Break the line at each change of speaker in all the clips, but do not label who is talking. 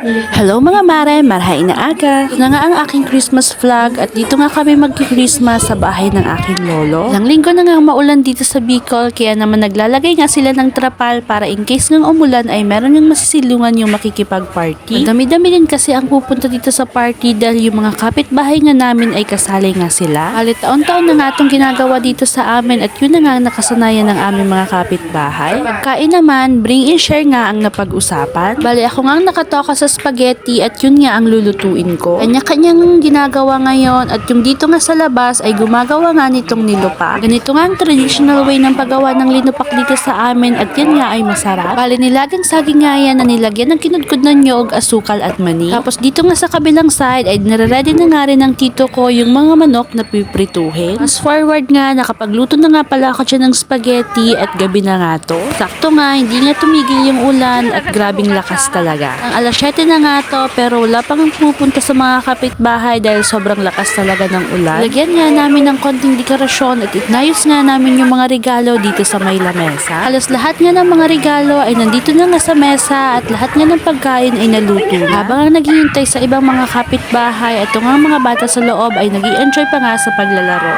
Hello mga mare, marhay na aga. Na nga ang aking Christmas vlog at dito nga kami magki-Christmas sa bahay ng aking lolo. Ilang linggo na nga maulan dito sa Bicol kaya naman naglalagay nga sila ng trapal para in case ng umulan ay meron yung masisilungan yung makikipag-party. Madami-dami din kasi ang pupunta dito sa party dahil yung mga kapitbahay nga namin ay kasali nga sila. Halit taon-taon na nga itong ginagawa dito sa amin at yun na nga nakasanayan ng aming mga kapitbahay. Pagkain naman, bring in share nga ang napag-usapan. Bali ako nga nakatoka sa spaghetti at yun nga ang lulutuin ko. Kanya-kanyang ginagawa ngayon at yung dito nga sa labas ay gumagawa nga nitong nilupak. Ganito nga ang traditional way ng paggawa ng linupak dito sa amin at yan nga ay masarap. Bali nilagang saging nga yan na nilagyan ng kinudkod ng nyog, asukal at mani. Tapos dito nga sa kabilang side ay nire-ready na nga rin ng tito ko yung mga manok na piprituhin. Fast forward nga, nakapagluto na nga pala ako dyan ng spaghetti at gabi na nga to. Sakto nga, hindi nga tumigil yung ulan at grabing lakas talaga. Ang alas 7 na nga to pero wala pang pupunta sa mga kapitbahay dahil sobrang lakas talaga ng ulan. Lagyan nga namin ng konting dekorasyon at itnayos nga namin yung mga regalo dito sa may lamesa. Halos lahat nga ng mga regalo ay nandito na nga sa mesa at lahat nga ng pagkain ay naluto na. Habang ang naghihintay sa ibang mga kapitbahay yung nga mga bata sa loob ay nag enjoy pa nga sa paglalaro.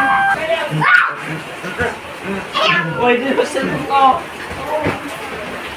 Pwede ba sa ko? Rina, mag-control kayo mag-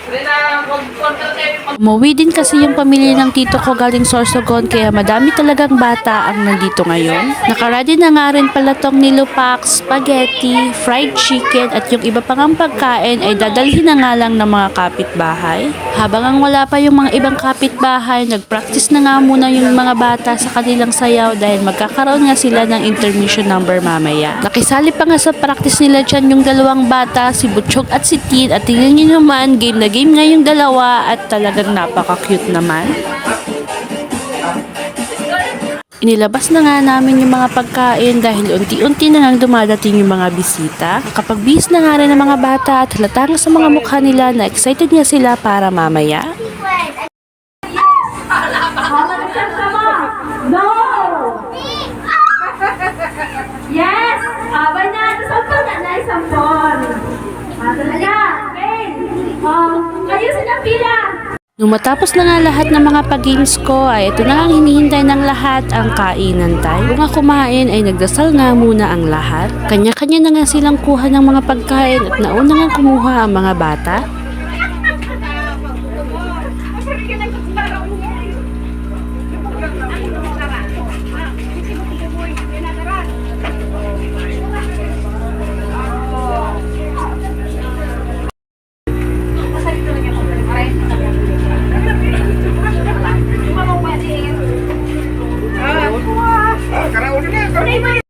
Umuwi din kasi yung pamilya ng tito ko galing Sorsogon kaya madami talagang bata ang nandito ngayon. Nakaready na nga rin pala tong nilupak, spaghetti, fried chicken at yung iba pang ang pagkain ay dadalhin na nga lang ng mga kapitbahay. Habang ang wala pa yung mga ibang kapitbahay, nagpractice na nga muna yung mga bata sa kanilang sayaw dahil magkakaroon nga sila ng intermission number mamaya. Nakisali pa nga sa practice nila dyan yung dalawang bata, si Butchog at si Tin at tingnan nyo naman, game na game nga yung dalawa at talagang napaka-cute naman. Inilabas na nga namin yung mga pagkain dahil unti-unti na nga dumadating yung mga bisita. Kapag bis na nga rin ng mga bata at halata nga sa mga mukha nila na excited nga sila para mamaya. Nung matapos na nga lahat ng mga pag-games ko ay ito na ang hinihintay ng lahat ang kainan tayo. Kung kumain ay nagdasal nga muna ang lahat. Kanya-kanya na nga silang kuha ng mga pagkain at nauna nga kumuha ang mga bata. canal.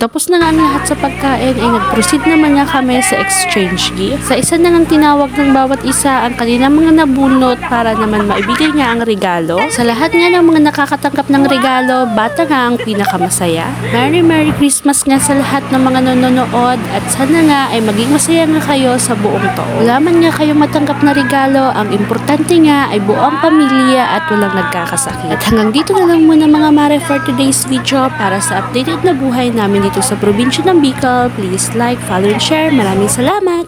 Tapos na nga ang lahat sa pagkain ay nag-proceed naman nga kami sa exchange gift. Sa isa na nga tinawag ng bawat isa ang kanilang mga nabunot para naman maibigay nga ang regalo. Sa lahat nga ng mga nakakatanggap ng regalo, bata nga ang pinakamasaya. Merry Merry Christmas nga sa lahat ng mga nanonood at sana nga ay maging masaya nga kayo sa buong taon. Wala man nga kayong matanggap na regalo, ang importante nga ay buong pamilya at walang nagkakasakit. At hanggang dito na lang muna mga mare for today's video para sa updated na buhay namin dito sa probinsya ng Bicol. Please like, follow, and share. Maraming salamat!